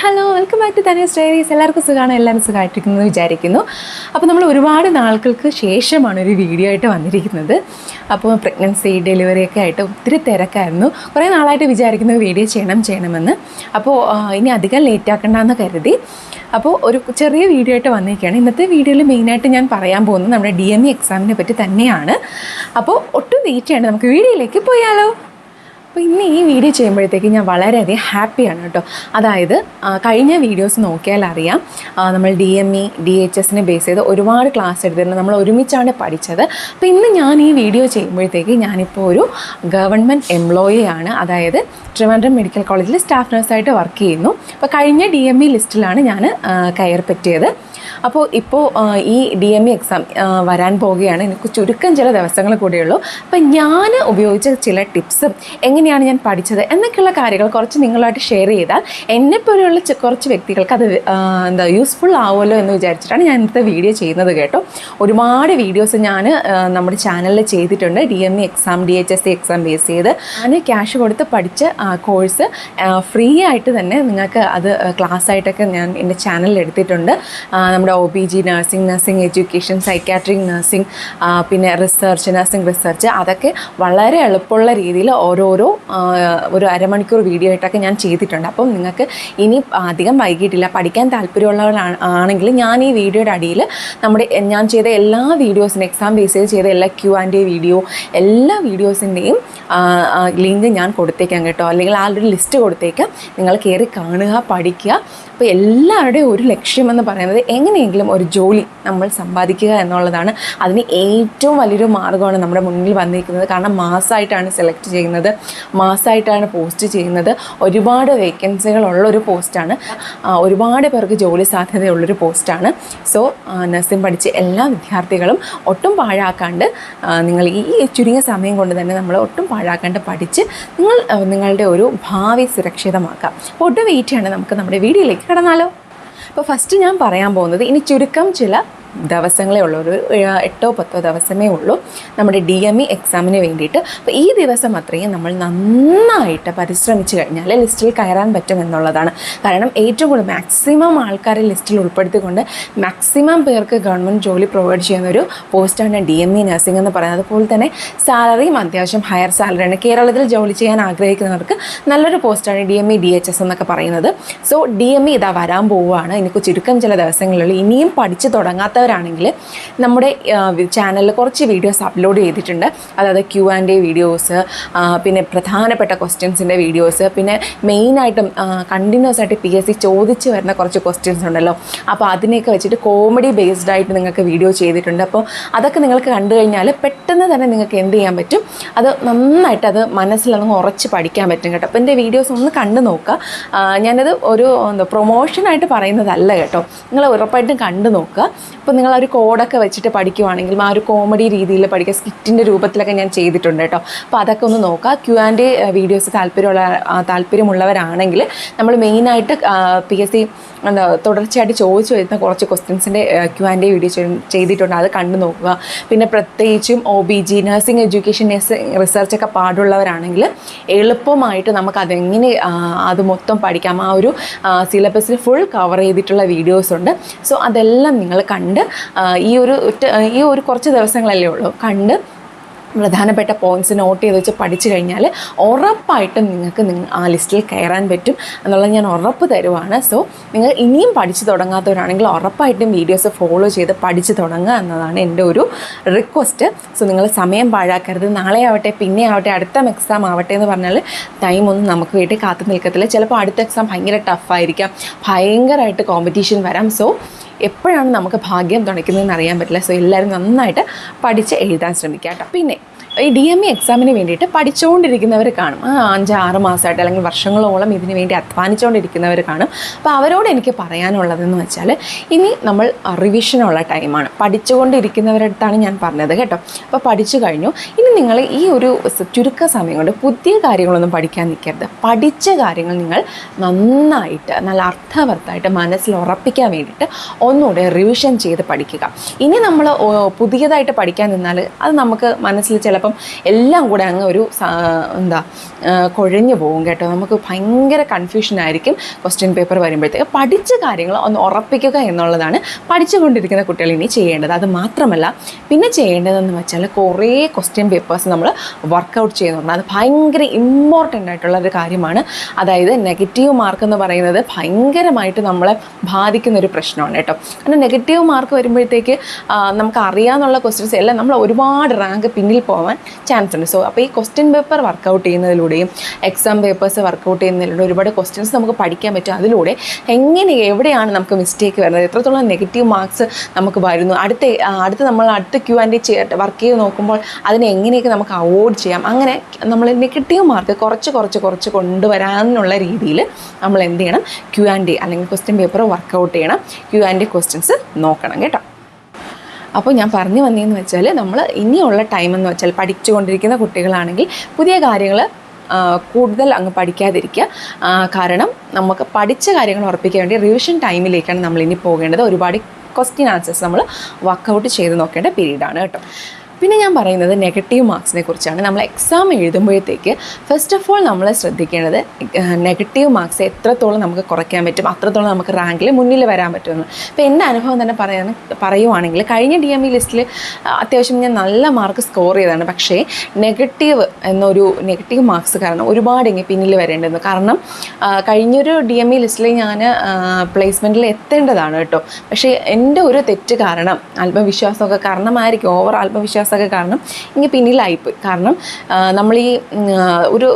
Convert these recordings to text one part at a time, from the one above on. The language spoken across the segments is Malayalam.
ഹലോ വെൽക്കം ബാക്ക് ടു തനി സ്റ്റേറീസ് എല്ലാവർക്കും സുഖമാണ്? എല്ലാവരും സുഖമായിട്ടിരിക്കുന്നു വിചാരിക്കുന്നു. അപ്പോൾ നമ്മൾ ഒരുപാട് നാളുകൾക്ക് ശേഷമാണ് ഒരു വീഡിയോ ആയിട്ട് വന്നിരിക്കുന്നത്. അപ്പോൾ പ്രഗ്നൻസി ഡെലിവറി ഒക്കെ ആയിട്ട് ഒത്തിരി തിരക്കായിരുന്നു. കുറേ നാളായിട്ട് വിചാരിക്കുന്നു വീഡിയോ ചെയ്യണം ചെയ്യണമെന്ന്. അപ്പോൾ ഇനി അധികം ലേറ്റ് ആക്കണ്ടെന്ന് കരുതി. അപ്പോൾ ഒരു ചെറിയ വീഡിയോ ആയിട്ട് വന്നിരിക്കുകയാണ്. ഇന്നത്തെ വീഡിയോയിൽ മെയിനായിട്ട് ഞാൻ പറയാൻ പോകുന്നത് നമ്മുടെ ഡി എം ഇ എക്സാമിനെ പറ്റി തന്നെയാണ്. അപ്പോൾ ഒട്ടും വെയിറ്റ് ചെയ്യേണ്ട നമുക്ക് വീഡിയോയിലേക്ക് പോയാലോ. അപ്പോൾ ഇന്ന് ഈ വീഡിയോ ചെയ്യുമ്പോഴത്തേക്ക് ഞാൻ വളരെയധികം ഹാപ്പിയാണ് കേട്ടോ. അതായത് കഴിഞ്ഞ വീഡിയോസ് നോക്കിയാൽ അറിയാം നമ്മൾ D M E D H എസിനെ ബേസ് ചെയ്ത് ഒരുപാട് ക്ലാസ് എടുത്തിട്ടുണ്ട് നമ്മൾ ഒരുമിച്ചാണ് പഠിച്ചത്. അപ്പോൾ ഇന്ന് ഞാൻ ഈ വീഡിയോ ചെയ്യുമ്പോഴത്തേക്ക് ഞാനിപ്പോൾ ഒരു ഗവൺമെന്റ് എംപ്ലോയി ആണ്. അതായത് ട്രിവാൻഡ്രം മെഡിക്കൽ കോളേജിൽ സ്റ്റാഫ് നഴ്സായിട്ട് വർക്ക് ചെയ്യുന്നു. അപ്പോൾ കഴിഞ്ഞ ഡി എം ഇ ലിസ്റ്റിലാണ് ഞാൻ കയർ പറ്റിയത് അപ്പോൾ ഇപ്പോൾ ഈ ഡി എം ഇ എക്സാം വരാൻ പോവുകയാണ്. എനിക്ക് ചുരുക്കം ചില ദിവസങ്ങൾ കൂടെയുള്ളൂ അപ്പം ഞാൻ ഉപയോഗിച്ച ചില ടിപ്സും എങ്ങനെയാണ് ഞാൻ പഠിച്ചത് എന്നൊക്കെയുള്ള കാര്യങ്ങൾ കുറച്ച് നിങ്ങളുമായിട്ട് ഷെയർ ചെയ്താൽ എന്നെപ്പോലെയുള്ള കുറച്ച് വ്യക്തികൾക്ക് അത് എന്താ യൂസ്ഫുൾ ആവുമല്ലോ എന്ന് വിചാരിച്ചിട്ടാണ് ഞാൻ ഇന്നത്തെ വീഡിയോ ചെയ്യുന്നത് കേട്ടോ. ഒരുപാട് വീഡിയോസ് ഞാൻ നമ്മുടെ ചാനലിൽ ചെയ്തിട്ടുണ്ട്. D M E exam D H S C exam base ചെയ്ത്. ഞാൻ ക്യാഷ് കൊടുത്ത് പഠിച്ച കോഴ്സ് ഫ്രീ ആയിട്ട് തന്നെ നിങ്ങൾക്ക് അത് ക്ലാസ് ആയിട്ടൊക്കെ ഞാൻ എന്റെ ചാനലിൽ എടുത്തിട്ടുണ്ട്. ആ, നമ്മുടെ O B G nursing nursing education psychiatric nursing പിന്നെ റിസർച്ച് നഴ്സിംഗ് റിസർച്ച് അതൊക്കെ വളരെ എളുപ്പമുള്ള രീതിയിൽ ഓരോരോ ഒരു അരമണിക്കൂർ വീഡിയോ ആയിട്ടൊക്കെ ഞാൻ ചെയ്തിട്ടുണ്ട്. അപ്പം നിങ്ങൾക്ക് ഇനി അധികം വൈകിട്ടില്ല പഠിക്കാൻ താല്പര്യമുള്ളവരാണ് ആണെങ്കിൽ ഞാൻ ഈ വീഡിയോയുടെ അടിയിൽ നമ്മുടെ ഞാൻ ചെയ്ത എല്ലാ വീഡിയോസിനും എക്സാം ബേസ് ചെയ്ത് ചെയ്ത എല്ലാ ക്യൂ ആൻഡ് എ വീഡിയോ എല്ലാ വീഡിയോസിന്റെയും ലിങ്ക് ഞാൻ കൊടുത്തേക്കാം കേട്ടോ. അല്ലെങ്കിൽ ആ ഒരു ലിസ്റ്റ് കൊടുത്തേക്കാം. നിങ്ങൾ കയറി കാണുക പഠിക്കുക. അപ്പോൾ എല്ലാവരുടെയും ഒരു ലക്ഷ്യമെന്ന് പറയുന്നത് എങ്ങനെയെങ്കിലും ഒരു ജോലി നമ്മൾ സമ്പാദിക്കുക എന്നുള്ളതാണ്. അതിന് ഏറ്റവും വലിയൊരു മാർഗമാണ് നമ്മുടെ മുന്നിൽ വന്നിരിക്കുന്നത്. കാരണം മാസമായിട്ടാണ് സെലക്ട് ചെയ്യുന്നത്. മാസമായിട്ടാണ് പോസ്റ്റ് ചെയ്യുന്നത്. ഒരുപാട് വേക്കൻസികളുള്ള ഒരു പോസ്റ്റാണ് ഒരുപാട് പേർക്ക് ജോലി സാധ്യതയുള്ളൊരു പോസ്റ്റാണ് സോ നഴ്സിംഗ് പഠിച്ച എല്ലാ വിദ്യാർത്ഥികളും ഒട്ടും പാഴാക്കാണ്ട് നിങ്ങൾ ഈ ചുരുങ്ങിയ സമയം കൊണ്ട് തന്നെ നമ്മൾ ഒട്ടും പാഴാക്കാണ്ട് പഠിച്ച് നിങ്ങൾ നിങ്ങളുടെ ഒരു ഭാവി സുരക്ഷിതമാക്കാം. ഒട്ടും വെയിറ്റ് ചെയ്യാണ് നമുക്ക് നമ്മുടെ വീഡിയോയിലേക്ക് കടന്നാലോ? അപ്പോൾ ഫസ്റ്റ് ഞാൻ പറയാൻ പോകുന്നത് ഇനി ചുരുക്കം ചില ദിവസങ്ങളേ ഉള്ളൂ. ഒരു എട്ടോ പത്തോ ദിവസമേ ഉള്ളൂ നമ്മുടെ ഡി എം ഇ എക്സാമിന് വേണ്ടിയിട്ട്. അപ്പോൾ ഈ ദിവസം അത്രയും നമ്മൾ നന്നായിട്ട് പരിശ്രമിച്ചു കഴിഞ്ഞാൽ ലിസ്റ്റിൽ കയറാൻ പറ്റും എന്നുള്ളതാണ് കാരണം ഏറ്റവും കൂടുതൽ മാക്സിമം ആൾക്കാരെ ലിസ്റ്റിൽ ഉൾപ്പെടുത്തിക്കൊണ്ട് മാക്സിമം പേർക്ക് ഗവൺമെന്റ് ജോലി പ്രൊവൈഡ് ചെയ്യുന്ന ഒരു പോസ്റ്റാണ് ഡി എം ഇ നഴ്സിംഗ് എന്ന് പറയുന്നത്. അതുപോലെ തന്നെ സാലറിയും അത്യാവശ്യം ഹയർ സാലറിയാണ് കേരളത്തിൽ ജോലി ചെയ്യാൻ ആഗ്രഹിക്കുന്നവർക്ക് നല്ലൊരു പോസ്റ്റാണ് D M E D H S എന്നൊക്കെ പറയുന്നത്. സോ ഡി എം ഇ ഇതാ വരാൻ പോവുകയാണ്. എനിക്ക് ചുരുക്കം ചില ദിവസങ്ങളിൽ ഇനിയും പഠിച്ച് തുടങ്ങാത്തവരാണെങ്കിൽ നമ്മുടെ ചാനലിൽ കുറച്ച് വീഡിയോസ് അപ്ലോഡ് ചെയ്തിട്ടുണ്ട്. അതായത് ക്യു ആൻഡ് എ വീഡിയോസ് പിന്നെ പ്രധാനപ്പെട്ട ക്വസ്റ്റ്യൻസിന്റെ വീഡിയോസ് പിന്നെ മെയിനായിട്ടും കണ്ടിന്യൂസ് ആയിട്ട് പി എസ് സി ചോദിച്ച് വരുന്ന കുറച്ച് ക്വസ്റ്റ്യൻസ് ഉണ്ടല്ലോ. അപ്പോൾ അതിനെയൊക്കെ വെച്ചിട്ട് കോമഡി ബേസ്ഡ് ആയിട്ട് നിങ്ങൾക്ക് വീഡിയോ ചെയ്തിട്ടുണ്ട്. അപ്പോൾ അതൊക്കെ നിങ്ങൾക്ക് കണ്ടു കഴിഞ്ഞാൽ പെട്ടെന്ന് തന്നെ നിങ്ങൾക്ക് എന്ത് ചെയ്യാൻ പറ്റും? അത് നന്നായിട്ട് അത് മനസ്സിലൊന്ന് ഉറച്ച് പഠിക്കാൻ പറ്റും കേട്ടോ. അപ്പോൾ എന്റെ വീഡിയോസ് ഒന്ന് കണ്ടു നോക്കുക. ഞാനത് ഒരു എന്താ പ്രൊമോഷനായിട്ട് പറയുന്നതല്ല കേട്ടോ. നിങ്ങൾ ഉറപ്പായിട്ടും കണ്ടു നോക്കുക. അപ്പോൾ നിങ്ങൾ ഒരു കോഡൊക്കെ വെച്ചിട്ട് പഠിക്കുവാണെങ്കിലും ആ ഒരു കോമഡി രീതിയിൽ പഠിക്കുക സ്കിറ്റിന്റെ രൂപത്തിലൊക്കെ ഞാൻ ചെയ്തിട്ടുണ്ട് കേട്ടോ. അപ്പോൾ അതൊക്കെ ഒന്ന് നോക്കുക. ക്യു ആൻഡ് വീഡിയോസ് താല്പര്യമുള്ള താല്പര്യമുള്ളവരാണെങ്കിൽ നമ്മൾ മെയിനായിട്ട് പി എസ് സി എന്താ തുടർച്ചയായിട്ട് ചോദിച്ചു വരുന്ന കുറച്ച് ക്വസ്റ്റ്യൻസിന്റെ ക്യു ആൻഡ് വീഡിയോ ചെയ്തിട്ടുണ്ട്. അത് കണ്ടു നോക്കുക. പിന്നെ പ്രത്യേകിച്ചും O B G nursing education nursing റിസർച്ചൊക്കെ പാടുള്ളവരാണെങ്കിൽ എളുപ്പമായിട്ട് നമുക്ക് അതെങ്ങനെ അത് മൊത്തം പഠിക്കാം. ആ ഒരു സിലബസിൽ ഫുൾ കവർ ചെയ്തിട്ടുള്ള വീഡിയോസ് ഉണ്ട്. സോ അതെല്ലാം നിങ്ങൾ കണ്ട് ആ, ഈ ഒരു ഈ ഒരു കുറച്ച് ദിവസങ്ങളല്ലേ ഉള്ളൂ കണ്ട് പ്രധാനപ്പെട്ട പോയിന്റ്സ് നോട്ട് ചെയ്ത് വെച്ച് പഠിച്ചു കഴിഞ്ഞാൽ ഉറപ്പായിട്ടും നിങ്ങൾക്ക് നിങ്ങൾ ആ ലിസ്റ്റിൽ കയറാൻ പറ്റും എന്നുള്ളത് ഞാൻ ഉറപ്പ് തരുവാണ്. സോ നിങ്ങൾ ഇനിയും പഠിച്ചു തുടങ്ങാത്തവരാണെങ്കിൽ ഉറപ്പായിട്ടും വീഡിയോസ് ഫോളോ ചെയ്ത് പഠിച്ചു തുടങ്ങുക എന്നതാണ് എന്റെ ഒരു റിക്വസ്റ്റ് സോ നിങ്ങൾ സമയം പാഴാക്കരുത്. നാളെ ആവട്ടെ പിന്നെ ആവട്ടെ അടുത്ത എക്സാം ആവട്ടെ എന്ന് പറഞ്ഞാൽ ടൈം ഒന്നും നമുക്ക് വേണ്ടി കാത്തു നിൽക്കത്തില്ല. ചിലപ്പോൾ അടുത്ത എക്സാം ഭയങ്കര ടഫായിരിക്കാം ഭയങ്കരമായിട്ട് കോമ്പറ്റീഷൻ വരാം. സോ എപ്പോഴാണ് നമുക്ക് ഭാഗ്യം തുണയ്ക്കുന്നതെന്ന് അറിയാൻ പറ്റില്ല. സോ എല്ലാവരും നന്നായിട്ട് പഠിച്ച് എഴുതാൻ ശ്രമിക്കുക കേട്ടോ. പിന്നെ ഈ ഡി എം ഇ എക്സാമിന് വേണ്ടിയിട്ട് പഠിച്ചുകൊണ്ടിരിക്കുന്നവർ കാണും. ആ അഞ്ച് ആറ് മാസമായിട്ട് അല്ലെങ്കിൽ വർഷങ്ങളോളം ഇതിന് വേണ്ടി അധ്വാനിച്ചുകൊണ്ടിരിക്കുന്നവർ കാണും. അപ്പോൾ അവരോട് എനിക്ക് പറയാനുള്ളതെന്ന് വെച്ചാൽ ഇനി നമ്മൾ റിവിഷനുള്ള ടൈമാണ്. പഠിച്ചുകൊണ്ടിരിക്കുന്നവരടുത്താണ് ഞാൻ പറഞ്ഞത് കേട്ടോ. അപ്പോൾ പഠിച്ചു കഴിഞ്ഞു. ഇനി നിങ്ങൾ ഈ ഒരു ചുരുക്ക സമയം കൊണ്ട് പുതിയ കാര്യങ്ങളൊന്നും പഠിക്കാൻ നിൽക്കരുത്. പഠിച്ച കാര്യങ്ങൾ നിങ്ങൾ നന്നായിട്ട് നല്ല അർത്ഥവത്തായിട്ട് മനസ്സിൽ ഉറപ്പിക്കാൻ വേണ്ടിയിട്ട് ഒന്നുകൂടെ റിവിഷൻ ചെയ്ത് പഠിക്കുക. ഇനി നമ്മൾ പുതിയതായിട്ട് പഠിക്കാൻ നിന്നാൽ അത് നമുക്ക് മനസ്സിൽ ചിലപ്പം ചിലപ്പം എല്ലാം കൂടെ അങ്ങ് ഒരു എന്താ കുഴഞ്ഞു പോകും കേട്ടോ. നമുക്ക് ഭയങ്കര കൺഫ്യൂഷനായിരിക്കും ക്വസ്റ്റ്യൻ പേപ്പർ വരുമ്പോഴത്തേക്ക്. പഠിച്ച കാര്യങ്ങൾ ഒന്ന് ഉറപ്പിക്കുക എന്നുള്ളതാണ് പഠിച്ചുകൊണ്ടിരിക്കുന്ന കുട്ടികൾ ഇനി ചെയ്യേണ്ടത്. അത് മാത്രമല്ല പിന്നെ ചെയ്യേണ്ടതെന്ന് വെച്ചാൽ കുറേ ക്വസ്റ്റ്യൻ പേപ്പേഴ്സ് നമ്മൾ വർക്കൗട്ട് ചെയ്യുന്നുണ്ട്. അത് ഭയങ്കര ഇമ്പോർട്ടന്റ് ആയിട്ടുള്ള ഒരു കാര്യമാണ്. അതായത് നെഗറ്റീവ് മാർക്ക് എന്ന് പറയുന്നത് ഭയങ്കരമായിട്ട് നമ്മളെ ബാധിക്കുന്ന ഒരു പ്രശ്നമാണ് കേട്ടോ. കാരണം നെഗറ്റീവ് മാർക്ക് വരുമ്പോഴത്തേക്ക് നമുക്ക് അറിയാമെന്നുള്ള ക്വസ്റ്റ്യൻസ് എല്ലാം നമ്മൾ ഒരുപാട് റാങ്ക് പിന്നിൽ പോകാൻ ചാൻസ് ഉണ്ട്. സോ അപ്പോൾ ഈ ക്വസ്റ്റ്യൻ പേപ്പർ വർക്കൗട്ട് ചെയ്യുന്നതിലൂടെയും എക്സാം പേപ്പേഴ്സ് വർക്കൗട്ട് ചെയ്യുന്നതിലൂടെ ഒരുപാട് ക്വസ്റ്റ്യൻസ് നമുക്ക് പഠിക്കാൻ പറ്റും. അതിലൂടെ എങ്ങനെ എവിടെയാണ് നമുക്ക് മിസ്റ്റേക്ക് വരുന്നത്? എത്രത്തോളം നെഗറ്റീവ് മാർക്സ് നമുക്ക് വരുന്നു? അടുത്ത അടുത്ത് നമ്മൾ അടുത്ത ക്യൂ ആൻഡ് വർക്ക് ചെയ്ത് നോക്കുമ്പോൾ അതിനെ എങ്ങനെയൊക്കെ നമുക്ക് അവോയ്ഡ് ചെയ്യാം? അങ്ങനെ നമ്മൾ നെഗറ്റീവ് മാർക്ക് കുറച്ച് കുറച്ച് കുറച്ച് കൊണ്ടുവരാനുള്ള രീതിയിൽ നമ്മൾ എന്ത് ചെയ്യണം? ക്യൂ ആൻഡ് അല്ലെങ്കിൽ ക്വസ്റ്റ്യൻ പേപ്പർ വർക്കൗട്ട് ചെയ്യണം. ക്യൂ ആൻഡ് ക്വസ്റ്റ്യൻസ് നോക്കണം കേട്ടോ. അപ്പോൾ ഞാൻ പറഞ്ഞു വന്നതെന്ന് വെച്ചാൽ നമ്മൾ ഇനിയുള്ള ടൈം എന്ന് വെച്ചാൽ പഠിച്ചുകൊണ്ടിരിക്കുന്ന കുട്ടികളാണെങ്കിൽ പുതിയ കാര്യങ്ങൾ കൂടുതൽ അങ്ങ് പഠിക്കാതിരിക്കുക. കാരണം നമുക്ക് പഠിച്ച കാര്യങ്ങൾ ഉറപ്പിക്കാൻ വേണ്ടി റിവിഷൻ ടൈമിലേക്കാണ് നമ്മൾ ഇനി പോകേണ്ടത്. ഒരുപാട് ക്വസ്റ്റ്യൻ ആൻസേഴ്സ് നമ്മൾ വർക്കൗട്ട് ചെയ്ത് നോക്കേണ്ട പീരീഡാണ് കേട്ടോ. പിന്നെ ഞാൻ പറയുന്നത് നെഗറ്റീവ് മാർക്സിനെ കുറിച്ചാണ് നമ്മൾ എക്സാം എഴുതുമ്പോഴത്തേക്ക് ഫസ്റ്റ് ഓഫ് ഓൾ നമ്മൾ ശ്രദ്ധിക്കേണ്ടത് നെഗറ്റീവ് മാർക്സ് എത്രത്തോളം നമുക്ക് കുറയ്ക്കാൻ പറ്റും അത്രത്തോളം നമുക്ക് റാങ്കിൽ മുന്നിൽ വരാൻ പറ്റുമെന്ന്. അപ്പോൾ എന്റെ അനുഭവം തന്നെ പറയാൻ പറയുവാണെങ്കിൽ കഴിഞ്ഞ ഡി എം ഇ ലിസ്റ്റിൽ അത്യാവശ്യം ഞാൻ നല്ല മാർക്ക് സ്കോർ ചെയ്തതാണ്. പക്ഷേ നെഗറ്റീവ് എന്നൊരു നെഗറ്റീവ് മാർക്സ് കാരണം ഒരുപാട് ഇങ്ങനെ പിന്നിൽ വരേണ്ടതെന്ന് കാരണം കഴിഞ്ഞൊരു ഡി എം ഇ ലിസ്റ്റിൽ ഞാൻ പ്ലേസ്മെന്റിൽ എത്തേണ്ടതാണ് കേട്ടോ. പക്ഷേ എന്റെ ഒരു തെറ്റ് കാരണം ആത്മവിശ്വാസമൊക്കെ കാരണമായിരിക്കും. ഓവർ ആത്മവിശ്വാസമൊക്കെ കാരണം ഇങ്ങനെ പിന്നിലായിപ്പോയി. കാരണം നമ്മൾ ഈ ഒരു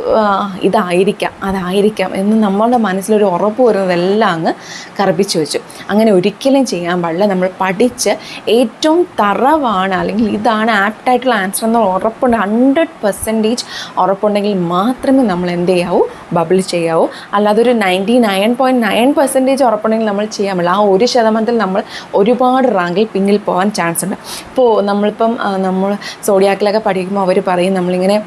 ഇതായിരിക്കാം അതായിരിക്കാം എന്ന് നമ്മളുടെ മനസ്സിലൊരു ഉറപ്പ് വരുന്നതെല്ലാം അങ്ങ് കറുപ്പിച്ച് വെച്ചു. അങ്ങനെ ഒരിക്കലും ചെയ്യാൻ പാടില്ല. നമ്മൾ പഠിച്ച് ഏറ്റവും തറവാണ് അല്ലെങ്കിൽ ഇതാണ് ആപ്റ്റായിട്ടുള്ള ആൻസർ എന്ന് ഉറപ്പുണ്ട്. ഹൺഡ്രഡ് പെർസെന്റേജ് ഉറപ്പുണ്ടെങ്കിൽ മാത്രമേ നമ്മൾ എന്ത് ചെയ്യാവൂ ബബിൾ ചെയ്യാവൂ. അല്ലാതെ ഒരു ninety nine point nine percentage ഉറപ്പുണ്ടെങ്കിൽ നമ്മൾ ചെയ്യാൻ പറ്റില്ല. ആ ഒരു ശതമാനത്തിൽ നമ്മൾ ഒരുപാട് റാങ്കിൽ പിന്നിൽ പോകാൻ ചാൻസ് ഉണ്ട്. ഇപ്പോൾ നമ്മളിപ്പം നമ്മൾ സോഡിയാക്കിലൊക്കെ പഠിക്കുമ്പോൾ അവർ പറയും നമ്മളിങ്ങനെ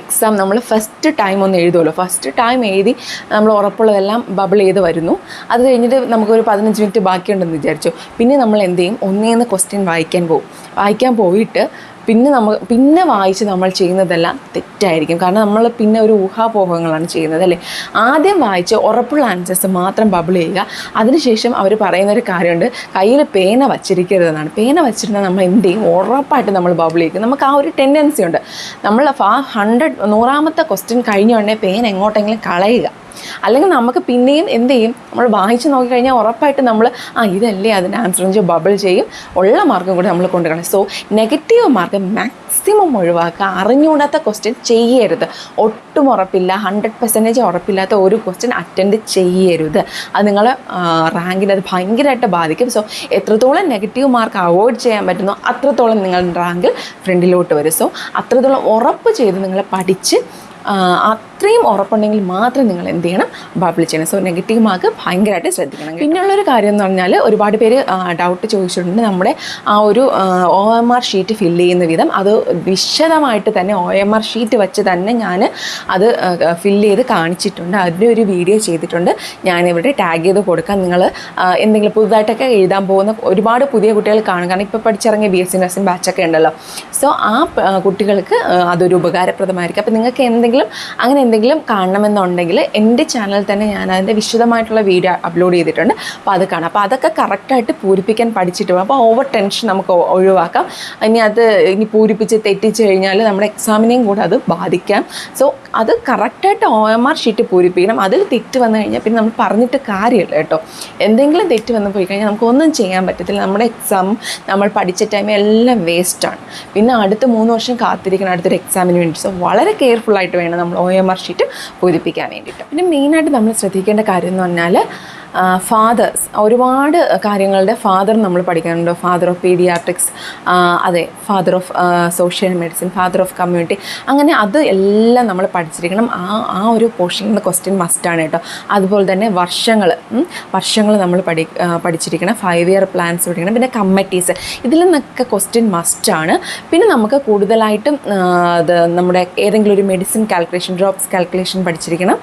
എക്സാം നമ്മൾ ഫസ്റ്റ് ടൈം ഒന്ന് എഴുതുമല്ലോ ഫസ്റ്റ് ടൈം എഴുതി നമ്മൾ ഉറപ്പുള്ളതെല്ലാം ബബിൾ ചെയ്ത് വരുന്നു. അത് കഴിഞ്ഞിട്ട് നമുക്കൊരു പതിനഞ്ച് മിനിറ്റ് ബാക്കിയുണ്ടെന്ന് വിചാരിച്ചു. പിന്നെ നമ്മൾ എന്ത് ചെയ്യും? ഒന്നേന്ന് ക്വസ്റ്റ്യൻ വായിക്കാൻ പോകും വായിക്കാൻ പോയിട്ട് പിന്നെ നമ്മൾ പിന്നെ വായിച്ച് നമ്മൾ ചെയ്യുന്നതെല്ലാം തെറ്റായിരിക്കും. കാരണം നമ്മൾ പിന്നെ ഒരു ഊഹാപോഹങ്ങളാണ് ചെയ്യുന്നത് അല്ലേ? ആദ്യം വായിച്ച് ഉറപ്പുള്ള ആൻസേഴ്സ് മാത്രം ബബിൾ ചെയ്യുക. അതിനുശേഷം അവർ പറയുന്ന ഒരു കാര്യമുണ്ട്. കയ്യിൽ പേന വച്ചിരിക്കരുതെന്നാണ്. പേന വച്ചിരുന്നാൽ നമ്മൾ എന്ത് ചെയ്യും? ഉറപ്പായിട്ട് നമ്മൾ ബബിൾ ചെയ്യും നമുക്ക് ആ ഒരു ടെൻഡൻസി ഉണ്ട്. നമ്മൾ ആ ഹൺഡ്രഡ് നൂറാമത്തെ ക്വസ്റ്റ്യൻ കഴിഞ്ഞ ഉടനെ പേന എങ്ങോട്ടെങ്കിലും കളയുക. അല്ലെങ്കിൽ നമുക്ക് പിന്നെയും എന്ത് ചെയ്യും? നമ്മൾ വായിച്ച് നോക്കിക്കഴിഞ്ഞാൽ ഉറപ്പായിട്ട് നമ്മൾ ആ ഇതല്ലേ അതിന്റെ ആൻസർ എന്ന് ബബിൾ ചെയ്യും. ഉള്ള മാർക്കും കൂടി നമ്മൾ കൊണ്ടുപോകണം സോ നെഗറ്റീവ് മാർക്ക് മാക്സിമം ഒഴിവാക്കുക. അറിഞ്ഞുകൂടാത്ത ക്വസ്റ്റ്യൻ ചെയ്യരുത്. ഒട്ടും ഉറപ്പില്ല. ഹൺഡ്രഡ് പെർസെന്റേജ് ഉറപ്പില്ലാത്ത ഒരു ക്വസ്റ്റ്യൻ അറ്റൻഡ് ചെയ്യരുത്. അത് നിങ്ങൾ റാങ്കിന് അത് ഭയങ്കരമായിട്ട് ബാധിക്കും. സോ എത്രത്തോളം നെഗറ്റീവ് മാർക്ക് അവോയ്ഡ് ചെയ്യാൻ പറ്റുന്നോ അത്രത്തോളം നിങ്ങളുടെ റാങ്കിൽ ഫ്രണ്ടിലോട്ട് വരും. സോ അത്രത്തോളം ഉറപ്പ് ചെയ്ത് നിങ്ങൾ പഠിച്ച് അത്രയും ഉറപ്പുണ്ടെങ്കിൽ മാത്രം നിങ്ങൾ എന്ത് ചെയ്യണം ബബിൾ ചെയ്യണം. സോ നെഗറ്റീവ് മാർക്ക് ഭയങ്കരമായിട്ട് ശ്രദ്ധിക്കണം പിന്നെയുള്ളൊരു കാര്യം എന്ന് പറഞ്ഞാൽ ഒരുപാട് പേര് ഡൗട്ട് ചോദിച്ചിട്ടുണ്ട്. നമ്മുടെ ആ ഒരു O M R sheet fill ചെയ്യുന്ന വിധം അത് വിശദമായിട്ട് തന്നെ ഒ എം ആർ ഷീറ്റ് വെച്ച് തന്നെ ഞാൻ അത് ഫില്ല് ചെയ്ത് കാണിച്ചിട്ടുണ്ട്. അതിന്റെ ഒരു വീഡിയോ ചെയ്തിട്ടുണ്ട്. ഞാനിവിടെ ടാഗ് ചെയ്ത് കൊടുക്കാം. നിങ്ങൾ എന്തെങ്കിലും പുതുതായിട്ടൊക്കെ എഴുതാൻ പോകുന്ന ഒരുപാട് പുതിയ കുട്ടികൾ കാണും. കാരണം ഇപ്പോൾ പഠിച്ചിറങ്ങിയ ബി എസ് സി നഴ്സിംഗ് ബാച്ചൊക്കെ ഉണ്ടല്ലോ. സോ ആ കുട്ടികൾക്ക് അതൊരു ഉപകാരപ്രദമായിരിക്കും. അപ്പോൾ നിങ്ങൾക്ക് എന്തെങ്കിലും അങ്ങനെ എന്തെങ്കിലും കാണണമെന്നുണ്ടെങ്കിൽ എന്റെ ചാനലിൽ തന്നെ ഞാൻ അതിന്റെ വിശദമായിട്ടുള്ള വീഡിയോ അപ്ലോഡ് ചെയ്തിട്ടുണ്ട്. അപ്പോൾ അത് കാണാം. അപ്പോൾ അതൊക്കെ കറക്റ്റായിട്ട് പൂരിപ്പിക്കാൻ പഠിച്ചിട്ട് പോകാം അപ്പോൾ ഓവർ ടെൻഷൻ നമുക്ക് ഒഴിവാക്കാം. ഇനി അത് ഇനി പൂരിപ്പിച്ച് തെറ്റിച്ച് കഴിഞ്ഞാൽ നമ്മുടെ എക്സാമിനെയും കൂടെ അത് ബാധിക്കാം. സോ അത് കറക്റ്റായിട്ട് ഒ എം ആർ ഷീറ്റ് പൂരിപ്പിക്കണം. അതിൽ തെറ്റ് വന്നു കഴിഞ്ഞാൽ പിന്നെ നമ്മൾ പറഞ്ഞിട്ട് കാര്യമില്ല കേട്ടോ. എന്തെങ്കിലും തെറ്റ് വന്ന് പോയി കഴിഞ്ഞാൽ നമുക്കൊന്നും ചെയ്യാൻ പറ്റത്തില്ല. നമ്മുടെ എക്സാം നമ്മൾ പഠിച്ച ടൈം എല്ലാം വേസ്റ്റാണ് പിന്നെ അടുത്ത മൂന്ന് വർഷം കാത്തിരിക്കണം അടുത്തൊരു എക്സാമിന് വേണ്ടി. സോ വളരെ കെയർഫുള്ളായിട്ട് വേണം നമ്മൾ ഒ എം ആർ ഷീറ്റ് പൂരിപ്പിക്കാൻ വേണ്ടിയിട്ട്. പിന്നെ മെയിനായിട്ട് നമ്മൾ ശ്രദ്ധിക്കേണ്ട കാര്യം എന്ന് പറഞ്ഞാൽ ഫാദേഴ്സ് ഒരുപാട് കാര്യങ്ങളുടെ ഫാദർ നമ്മൾ പഠിക്കാനുണ്ട് ഫാദർ ഓഫ് പീഡിയാട്രിക്സ് അതെ father of social medicine father of community അങ്ങനെ അത് എല്ലാം നമ്മൾ പഠിച്ചിരിക്കണം. ആ ആ ഒരു പോർഷനിൽ നിന്ന് ക്വസ്റ്റ്യൻ മസ്റ്റാണ് കേട്ടോ. അതുപോലെ തന്നെ വർഷങ്ങൾ വർഷങ്ങൾ നമ്മൾ പഠി പഠിച്ചിരിക്കണം. ഫൈവ് ഇയർ പ്ലാൻസ് പഠിക്കണം. പിന്നെ കമ്മിറ്റീസ് ഇതിൽ നിന്നൊക്കെ ക്വസ്റ്റ്യൻ മസ്റ്റാണ് പിന്നെ നമുക്ക് കൂടുതലായിട്ടും നമ്മുടെ ഏതെങ്കിലും ഒരു മെഡിസിൻ കാൽക്കുലേഷൻ ഡ്രോപ്സ് കാൽക്കുലേഷൻ പഠിച്ചിരിക്കണം.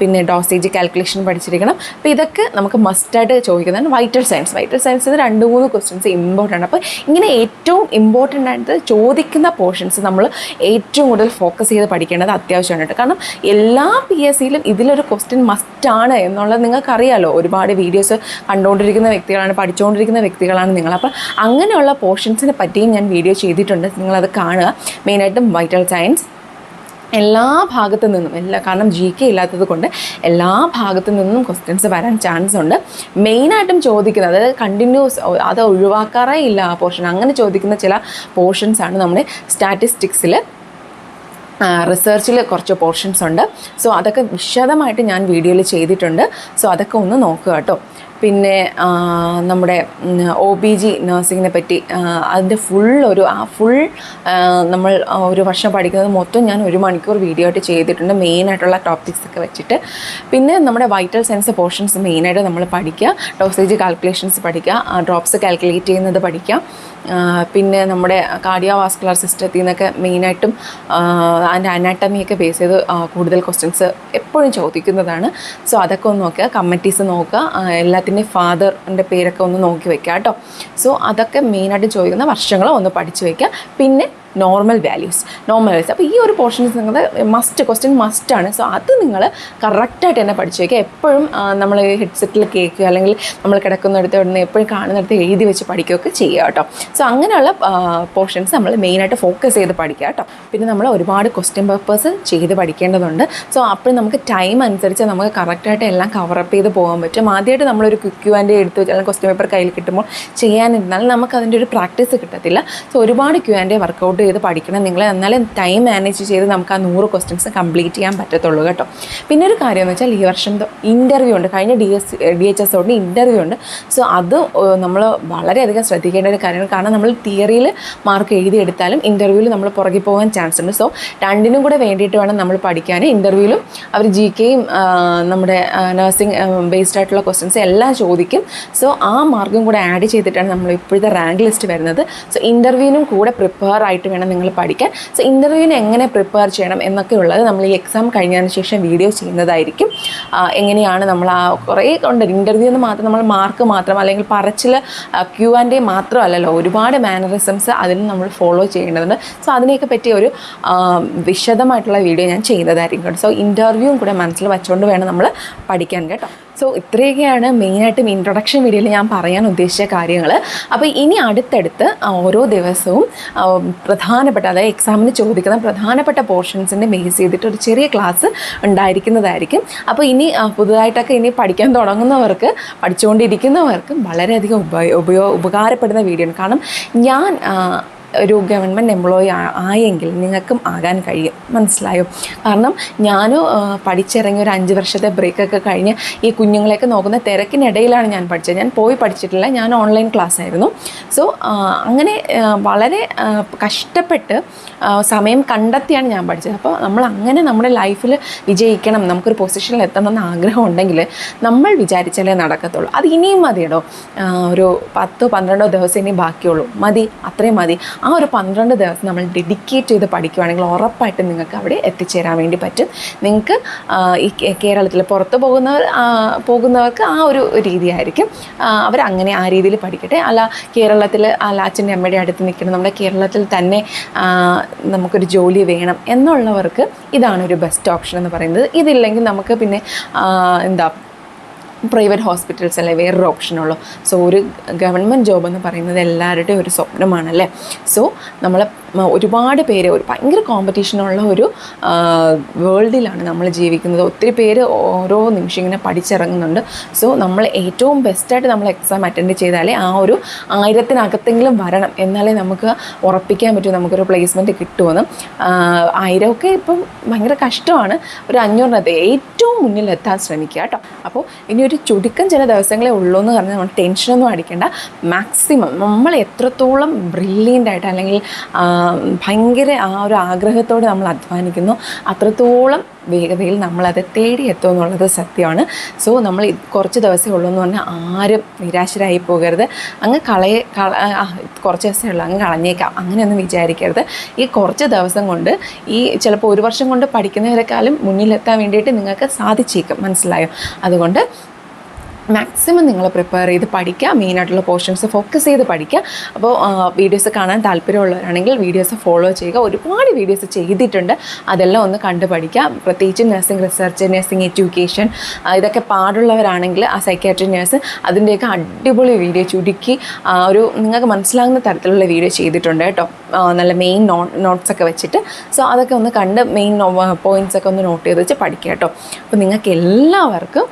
പിന്നെ ഡോസേജ് കാൽക്കുലേഷൻ പഠിച്ചിരിക്കണം. അപ്പോൾ ഇതൊക്കെ നമുക്ക് മസ്റ്റായിട്ട് ചോദിക്കുന്നതാണ് വൈറ്റൽ സയൻസ് വൈറ്റൽ സയൻസിന് രണ്ട് മൂന്ന് ക്വസ്റ്റ്യൻസ് ഇമ്പോർട്ടന്റ് ആണ്. അപ്പോൾ ഇങ്ങനെ ഏറ്റവും ഇമ്പോർട്ടന്റ് ആയിട്ട് ചോദിക്കുന്ന പോർഷൻസ് നമ്മൾ ഏറ്റവും കൂടുതൽ ഫോക്കസ് ചെയ്ത് പഠിക്കേണ്ടത് അത്യാവശ്യമാണ് കാരണം എല്ലാ പി എസ് സിയിലും ഇതിലൊരു ക്വസ്റ്റ്യൻ മസ്റ്റാണ് എന്നുള്ളത് നിങ്ങൾക്കറിയാലോ. ഒരുപാട് വീഡിയോസ് കണ്ടുകൊണ്ടിരിക്കുന്ന വ്യക്തികളാണ് പഠിച്ചുകൊണ്ടിരിക്കുന്ന വ്യക്തികളാണ് നിങ്ങൾ. അപ്പോൾ അങ്ങനെയുള്ള പോർഷൻസിനെ പറ്റിയും ഞാൻ വീഡിയോ ചെയ്തിട്ടുണ്ട്. നിങ്ങളത് കാണുക. മെയിനായിട്ടും വൈറ്റൽ സയൻസ് എല്ലാ ഭാഗത്തു നിന്നും എല്ലാ കാരണം ജി കെ ഇല്ലാത്തത് കൊണ്ട് എല്ലാ ഭാഗത്തു നിന്നും ക്വസ്റ്റ്യൻസ് വരാൻ ചാൻസ് ഉണ്ട്. മെയിനായിട്ടും ചോദിക്കുന്നത് അതായത് കണ്ടിന്യൂസ് അത് ഒഴിവാക്കാറേ ഇല്ല ആ പോർഷൻ അങ്ങനെ ചോദിക്കുന്ന ചില പോർഷൻസ് ആണ് നമ്മുടെ സ്റ്റാറ്റിസ്റ്റിക്സിൽ റിസർച്ചിൽ കുറച്ച് പോർഷൻസ് ഉണ്ട്. സോ അതൊക്കെ വിശദമായിട്ട് ഞാൻ വീഡിയോയിൽ ചെയ്തിട്ടുണ്ട്. സോ അതൊക്കെ ഒന്ന് നോക്കുക കേട്ടോ. പിന്നെ നമ്മുടെ ഒ ബി ജി നഴ്സിങ്ങിനെ പറ്റി അതിന്റെ ഫുൾ ഒരു ആ ഫുൾ നമ്മൾ ഒരു വർഷം പഠിക്കുന്നത് മൊത്തം ഞാൻ ഒരു മണിക്കൂർ വീഡിയോ ആയിട്ട് ചെയ്തിട്ടുണ്ട്. മെയിനായിട്ടുള്ള ടോപ്പിക്സ് ഒക്കെ വെച്ചിട്ട്. പിന്നെ നമ്മുടെ വൈറ്റൽ സയൻസ് പോർഷൻസ് മെയിനായിട്ട് നമ്മൾ പഠിക്കുക. ഡോസേജ് കാൽക്കുലേഷൻസ് പഠിക്കുക. ഡ്രോപ്സ് കാൽക്കുലേറ്റ് ചെയ്യുന്നത് പഠിക്കുക. പിന്നെ നമ്മുടെ കാർഡിയോ വാസ്കുലർ സിസ്റ്റത്തിൽ നിന്നൊക്കെ മെയിനായിട്ടും അതിന്റെ അനാട്ടമിയൊക്കെ ബേസ് ചെയ്ത് കൂടുതൽ ക്വസ്റ്റ്യൻസ് എപ്പോഴും ചോദിക്കുന്നതാണ്. സോ അതൊക്കെ ഒന്ന് നോക്കുക. കമ്മിറ്റീസ് നോക്കുക. ആ, എല്ലാത്തിന്റെയും ഫാദറിന്റെ പേരൊക്കെ ഒന്ന് നോക്കി വെക്കുക കേട്ടോ. സോ അതൊക്കെ മെയിനായിട്ട് ചോദിക്കുന്ന വർഷങ്ങൾ ഒന്ന് പഠിച്ചു വയ്ക്കുക പിന്നെ നോർമൽ വാല്യൂസ് നോർമൽ വാല്യൂസ് അപ്പോൾ ഈ ഒരു പോർഷൻസ് നിങ്ങൾ മസ്റ്റ് ക്വസ്റ്റ്യൻ ആണ്. സോ അത് നിങ്ങൾ കറക്റ്റായിട്ട് തന്നെ പഠിച്ചു വയ്ക്കുക എപ്പോഴും നമ്മൾ ഹെഡ്സെറ്റിൽ കേൾക്കുക അല്ലെങ്കിൽ നമ്മൾ കിടക്കുന്നിടത്ത് ഇവിടുന്ന് എപ്പോഴും കാണുന്നിടത്ത് എഴുതി വെച്ച് പഠിക്കുകയൊക്കെ ചെയ്യുക കേട്ടോ. സോ അങ്ങനെയുള്ള പോർഷൻസ് നമ്മൾ മെയിനായിട്ട് ഫോക്കസ് ചെയ്ത് പഠിക്കുക കേട്ടോ. പിന്നെ നമ്മൾ ഒരുപാട് ക്വസ്റ്റ്യൻ പേപ്പേഴ്സ് ചെയ്ത് പഠിക്കേണ്ടതുണ്ട്. സോ അപ്പോൾ നമുക്ക് ടൈം അനുസരിച്ച് നമുക്ക് കറക്റ്റായിട്ട് എല്ലാം കവറപ്പ് ചെയ്ത് പോകാൻ പറ്റും. ആദ്യമായിട്ട് നമ്മളൊരു ക്യു ആൻഡ് എടുത്ത് വെച്ചാൽ അല്ലെങ്കിൽ ക്വസ്റ്റ്യൻ പേപ്പർ കയ്യിൽ കിട്ടുമ്പോൾ ചെയ്യാനിരുന്നാൽ നമുക്ക് അതിന്റെ ഒരു പ്രാക്ടീസ് കിട്ടത്തില്ല. സോ ഒരുപാട് ക്യു ആൻഡ് വർക്കൗട്ട് ചെയ്ത് പഠിക്കണം. നിങ്ങൾ എന്നാലും ടൈം മാനേജ് ചെയ്ത് നമുക്ക് ആ നൂറ് ക്വസ്റ്റ്യൻസ് കംപ്ലീറ്റ് ചെയ്യാൻ പറ്റത്തുള്ളൂ കേട്ടോ. പിന്നെ ഒരു കാര്യം എന്ന് വെച്ചാൽ ഈ വർഷം ഇന്റർവ്യൂ ഉണ്ട്. കഴിഞ്ഞ D S D H S തൊട്ട് ഇന്റർവ്യൂ ഉണ്ട്. സോ അത് നമ്മൾ വളരെയധികം ശ്രദ്ധിക്കേണ്ട ഒരു കാര്യമാണ് കാരണം നമ്മൾ തിയറിയിൽ മാർക്ക് എഴുതിയെടുത്താലും ഇന്റർവ്യൂവിൽ നമ്മൾ പുറകെ പോകാൻ ചാൻസ് ഉണ്ട്. സോ രണ്ടിനും കൂടെ വേണ്ടിയിട്ട് വേണം നമ്മൾ പഠിക്കാൻ ഇന്റർവ്യൂവിലും അവർ ജി കെയും നമ്മുടെ നഴ്സിംഗ് ബേസ്ഡ് ആയിട്ടുള്ള ക്വസ്റ്റ്യൻസ് എല്ലാം ചോദിക്കും. സോ ആ മാർക്കും കൂടെ ആഡ് ചെയ്തിട്ടാണ് നമ്മൾ ഇപ്പോഴത്തെ റാങ്ക് ലിസ്റ്റ് വരുന്നത്. സോ ഇന്റർവ്യൂവിനും കൂടെ പ്രിപ്പയർ ആയിട്ട് വേണം നിങ്ങൾ പഠിക്കാൻ. സോ ഇന്റർവ്യൂവിന് എങ്ങനെ പ്രിപ്പയർ ചെയ്യണം എന്നൊക്കെ ഉള്ളത് നമ്മൾ ഈ എക്സാം കഴിഞ്ഞതിന് ശേഷം വീഡിയോ ചെയ്യുന്നതായിരിക്കും. എങ്ങനെയാണ് നമ്മൾ ആ കുറേ ഉണ്ട്. ഇന്റർവ്യൂ എന്ന് മാത്രം നമ്മൾ മാർക്ക് മാത്രം അല്ലെങ്കിൽ പറച്ചിൽ ക്യൂ ആൻഡ് എ മാത്രമല്ലല്ലോ. ഒരുപാട് മാനറിസംസ് അതിന് നമ്മൾ ഫോളോ ചെയ്യേണ്ടതുണ്ട് സോ അതിനെയൊക്കെ പറ്റിയ ഒരു വിശദമായിട്ടുള്ള വീഡിയോ ഞാൻ ചെയ്യുന്നതായിരിക്കും സോ ഇന്റർവ്യൂവും കൂടെ മനസ്സിൽ വെച്ചുകൊണ്ട് വേണം നമ്മൾ പഠിക്കാൻ കേട്ടോ. സോ ഇത്രയൊക്കെയാണ് മെയിനായിട്ടും ഇൻട്രൊഡക്ഷൻ വീഡിയോയിൽ ഞാൻ പറയാൻ ഉദ്ദേശിച്ച കാര്യങ്ങൾ അപ്പോൾ ഇനി അടുത്തടുത്ത് ഓരോ ദിവസവും പ്രധാനപ്പെട്ട അതായത് എക്സാമിന് ചോദിക്കുന്ന പ്രധാനപ്പെട്ട പോർഷൻസിന്റെ ബേസ് ചെയ്തിട്ട് ഒരു ചെറിയ ക്ലാസ് ഉണ്ടായിരിക്കുന്നതായിരിക്കും. അപ്പോൾ ഇനി പുതുതായിട്ടൊക്കെ ഇനി പഠിക്കാൻ തുടങ്ങുന്നവർക്ക് പഠിച്ചുകൊണ്ടിരിക്കുന്നവർക്കും വളരെയധികം ഉപയോ ഉപയോ ഉപകാരപ്പെടുന്ന വീഡിയോ ആണ്. കാരണം ഞാൻ ഒരു ഗവൺമെന്റ് എംപ്ലോയി ആയെങ്കിൽ നിങ്ങൾക്കും ആകാൻ കഴിയും. മനസ്സിലായോ? കാരണം പഠിച്ചിറങ്ങിയ പഠിച്ചിറങ്ങി ഒരു അഞ്ച് വർഷത്തെ ബ്രേക്കൊക്കെ കഴിഞ്ഞ് ഈ കുഞ്ഞുങ്ങളെയൊക്കെ നോക്കുന്ന തിരക്കിനിടയിലാണ് ഞാൻ പഠിച്ചത്. ഞാൻ പോയി പഠിച്ചിട്ടില്ല ഞാൻ ഓൺലൈൻ ക്ലാസ് ആയിരുന്നു. സോ അങ്ങനെ വളരെ കഷ്ടപ്പെട്ട് സമയം കണ്ടെത്തിയാണ് ഞാൻ പഠിച്ചത്. അപ്പോൾ നമ്മൾ അങ്ങനെ നമ്മുടെ ലൈഫിൽ വിജയിക്കണം നമുക്കൊരു പൊസിഷനിൽ എത്തണം എന്ന് ആഗ്രഹം ഉണ്ടെങ്കിൽ നമ്മൾ വിചാരിച്ചാലേ നടക്കത്തുള്ളൂ. അത് ഇനിയും മതിയടോ. ഒരു പത്തോ പന്ത്രണ്ടോ ദിവസം ഇനി ബാക്കിയുള്ളൂ. മതി അത്രയും മതി. ആ ഒരു പന്ത്രണ്ട് ദിവസം നമ്മൾ ഡെഡിക്കേറ്റ് ചെയ്ത് പഠിക്കുകയാണെങ്കിൽ ഉറപ്പായിട്ടും നിങ്ങൾക്ക് അവിടെ എത്തിച്ചേരാൻ വേണ്ടി പറ്റും. നിങ്ങൾക്ക് ഈ കേരളത്തിൽ പുറത്ത് പോകുന്നവർ പോകുന്നവർക്ക് ആ ഒരു രീതിയായിരിക്കും. അവർ അങ്ങനെ ആ രീതിയിൽ പഠിക്കട്ടെ. അല്ല കേരളത്തിൽ അല്ല അച്ഛന്റെ അമ്മയുടെ അടുത്ത് നിൽക്കണം. നമ്മുടെ കേരളത്തിൽ തന്നെ നമുക്കൊരു ജോലി വേണം എന്നുള്ളവർക്ക് ഇതാണ് ഒരു ബെസ്റ്റ് ഓപ്ഷൻ എന്ന് പറയുന്നത്. ഇതില്ലെങ്കിൽ നമുക്ക് പിന്നെ എന്താ പ്രൈവറ്റ് ഹോസ്പിറ്റൽസ് അല്ലേ? വേറൊരു ഓപ്ഷനുള്ളൂ. സോ ഒരു ഗവൺമെന്റ് ജോബ് എന്ന് പറയുന്നത് എല്ലാവരുടെയും ഒരു സ്വപ്നമാണല്ലേ? സോ നമ്മൾ ഒരുപാട് പേര് ഒരു ഭയങ്കര കോമ്പറ്റീഷനുള്ള ഒരു വേൾഡിലാണ് നമ്മൾ ജീവിക്കുന്നത്. ഒത്തിരി പേര് ഓരോ നിമിഷം ഇങ്ങനെ പഠിച്ചിറങ്ങുന്നുണ്ട്. സോ നമ്മൾ ഏറ്റവും ബെസ്റ്റായിട്ട് നമ്മൾ എക്സാം അറ്റൻഡ് ചെയ്താലേ ആ ഒരു ആയിരത്തിനകത്തെങ്കിലും വരണം. എന്നാലേ നമുക്ക് ഉറപ്പിക്കാൻ പറ്റും നമുക്കൊരു പ്ലേസ്മെന്റ് കിട്ടുമെന്ന്. ആയിരമൊക്കെ ഇപ്പം ഭയങ്കര കഷ്ടമാണ്. ഒരു അഞ്ഞൂറിനകത്ത് ഏറ്റവും മുന്നിലെത്താൻ ശ്രമിക്കുക കേട്ടോ അപ്പോൾ ഇനി ഒരു ചുരുക്കം ചില ദിവസങ്ങളെ ഉള്ളൂ എന്ന് പറഞ്ഞാൽ നമ്മൾ ടെൻഷനൊന്നും അടിക്കേണ്ട. മാക്സിമം നമ്മൾ എത്രത്തോളം ബ്രില്യന്റ് ആയിട്ട് അല്ലെങ്കിൽ ഭയങ്കര ആ ഒരു ആഗ്രഹത്തോടെ നമ്മൾ അധ്വാനിക്കുന്നു. അത്രത്തോളം വേഗതയിൽ നമ്മളത് തേടിയെത്തും എന്നുള്ളത് സത്യമാണ്. സോ നമ്മൾ കുറച്ച് ദിവസമേ ഉള്ളൂ എന്ന് പറഞ്ഞാൽ ആരും നിരാശരായി പോകരുത്. അങ്ങ് കളയെ കള കുറച്ച് ദിവസമേ ഉള്ളൂ അങ്ങ് കളഞ്ഞേക്കാം. അങ്ങനെയൊന്നും വിചാരിക്കരുത്. ഈ കുറച്ച് ദിവസം കൊണ്ട് ഈ ചിലപ്പോൾ ഒരു വർഷം കൊണ്ട് പഠിക്കുന്നവരെക്കാളും മുന്നിലെത്താൻ വേണ്ടിയിട്ട് നിങ്ങൾക്ക് സാധിച്ചേക്കും. മനസ്സിലായോ? അതുകൊണ്ട് മാക്സിമം നിങ്ങൾ പ്രിപ്പയർ ചെയ്ത് പഠിക്കുക. മെയിനായിട്ടുള്ള പോർഷൻസ് ഫോക്കസ് ചെയ്ത് പഠിക്കുക. അപ്പോൾ വീഡിയോസ് കാണാൻ താല്പര്യമുള്ളവരാണെങ്കിൽ വീഡിയോസ് ഫോളോ ചെയ്യുക. ഒരുപാട് വീഡിയോസ് ചെയ്തിട്ടുണ്ട്. അതെല്ലാം ഒന്ന് കണ്ടു പഠിക്കുക. പ്രത്യേകിച്ച് നഴ്സിംഗ് റിസർച്ച് നഴ്സിംഗ് എഡ്യൂക്കേഷൻ ഇതൊക്കെ പാടുള്ളവരാണെങ്കിൽ ആ സൈക്കാട്രി നേഴ്സ് അതിന്റെയൊക്കെ അടിപൊളി വീഡിയോ ചുരുക്കി ഒരു നിങ്ങൾക്ക് മനസ്സിലാകുന്ന തരത്തിലുള്ള വീഡിയോ ചെയ്തിട്ടുണ്ട് കേട്ടോ. നല്ല മെയിൻ നോട്ട്സ് ഒക്കെ വെച്ചിട്ട്. സോ അതൊക്കെ ഒന്ന് കണ്ട് മെയിൻ പോയിന്റ്സ് ഒക്കെ ഒന്ന് നോട്ട് ചെയ്ത് വെച്ച് പഠിക്കുക കേട്ടോ. അപ്പോൾ നിങ്ങൾക്ക് എല്ലാവർക്കും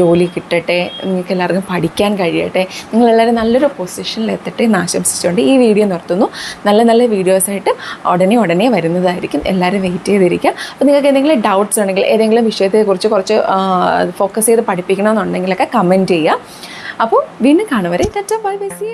ജോലി കിട്ടട്ടെ നിങ്ങൾക്ക് എല്ലാവർക്കും പഠിക്കാൻ കഴിയട്ടെ നിങ്ങളെല്ലാവരും നല്ലൊരു പൊസിഷനിൽ എത്തട്ടെ എന്ന് ആശംസിച്ചുകൊണ്ട് ഈ വീഡിയോ നിർത്തുന്നു. നല്ല നല്ല വീഡിയോസായിട്ട് ഉടനെ ഉടനെ വരുന്നതായിരിക്കും. എല്ലാവരും വെയിറ്റ് ചെയ്തിരിക്കുക. അപ്പോൾ നിങ്ങൾക്ക് എന്തെങ്കിലും ഡൗട്ട്സ് ഉണ്ടെങ്കിൽ ഏതെങ്കിലും വിഷയത്തെക്കുറിച്ച് കുറച്ച് ഫോക്കസ് ചെയ്ത് പഠിപ്പിക്കണമെന്നുണ്ടെങ്കിലൊക്കെ കമന്റ് ചെയ്യുക. അപ്പോൾ വീണ്ടും കാണുവരെ ടച്ച ബൈ ബൈ സി